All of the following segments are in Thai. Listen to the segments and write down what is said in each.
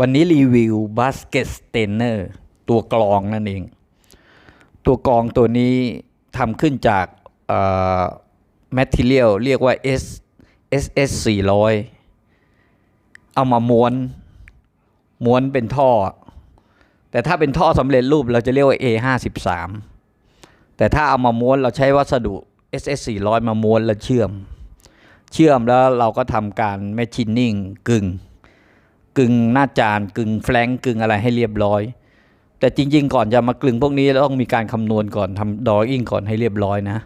วันนี้รีวิวบ a สเกตสเตนเนอร์ตัวกรองนั่นเอง ตัวกรองตัวนี้ทำขึ้นจากแมทเทียลเรียกว่า S SS 400 เอามาม้วน ม้วนเป็นท่อ แต่ถ้าเป็นท่อสำเร็จรูปเราจะเรียกว่า A 5 3แต่ถ้าเอามาม้วนเราใช้วัสดุ SS 400 มาม้วนแล้วเชื่อม เชื่อมแล้วเราก็ทำการแมชชีนนิ่งกึ่ง กึ่งหน้าจานกึ่งแฟลงกึ่งอะไรให้เรียบร้อย แต่จริง ๆ ก่อนจะมากลึงพวกนี้เราต้องมีการคำนวณก่อนทำดอยอิ่งก่อนให้เรียบร้อยนะ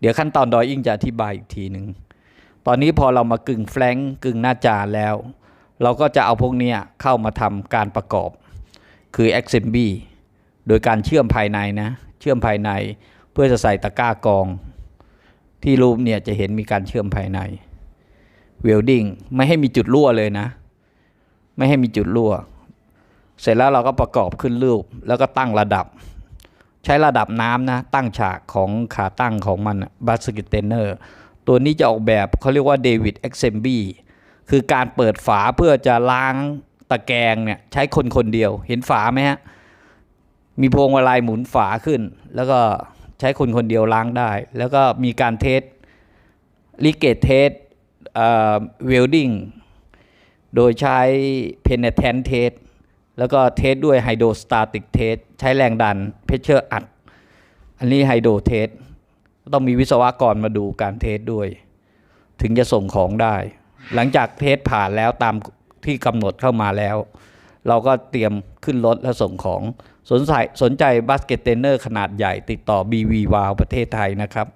เดี๋ยวขั้นตอนดอยอิ่งจะอธิบายอีกทีหนึ่งตอนนี้พอเรามากึ่งแฟลงกึ่งหน้าจานแล้ว เราก็จะเอาพวกนี้เข้ามาทำการประกอบ คือ assembly โดยการเชื่อมภายในนะ เชื่อมภายในเพื่อจะใส่ตะกร้ากอง ที่รูปเนี่ยจะเห็นมีการเชื่อมภายใน welding ไม่ให้มีจุดรั่วเลยนะ ไม่ให้มีจุดรั่ว เสร็จแล้วเราก็ประกอบขึ้นรูป แล้วก็ตั้งระดับ ใช้ระดับน้ำนะ ตั้งฉากของขาตั้งของมันบัสกิเตเนอร์ตัวนี้จะออกแบบเขาเรียกว่าเดวิดเอ็กเซมบีคือการเปิดฝาเพื่อจะล้างตะแกรงเนี่ยใช้คนคนเดียว เห็นฝาไหมฮะ มีพวงมาลัยหมุนฝาขึ้น แล้วก็ใช้คนคนเดียวล้างได้ แล้วก็มีการเทสลิเกตเทสเวลดิ้ง โดยใช้ penetrant test แล้วก็เทสด้วย hydrostatic test ใช้แรงดันเพชเชอร์อัด อันนี้ไฮโดรเทสต้องมีวิศวกรมาดูการเทสด้วย ถึงจะส่งของได้ หลังจากเทสผ่านแล้วตามที่กำหนดเข้ามาแล้ว เราก็เตรียมขึ้นรถและส่งของสนใจสนใจบัสเกตเทนเนอร์ขนาดใหญ่ติดต่อ BV w o w ประเทศไทยนะครับ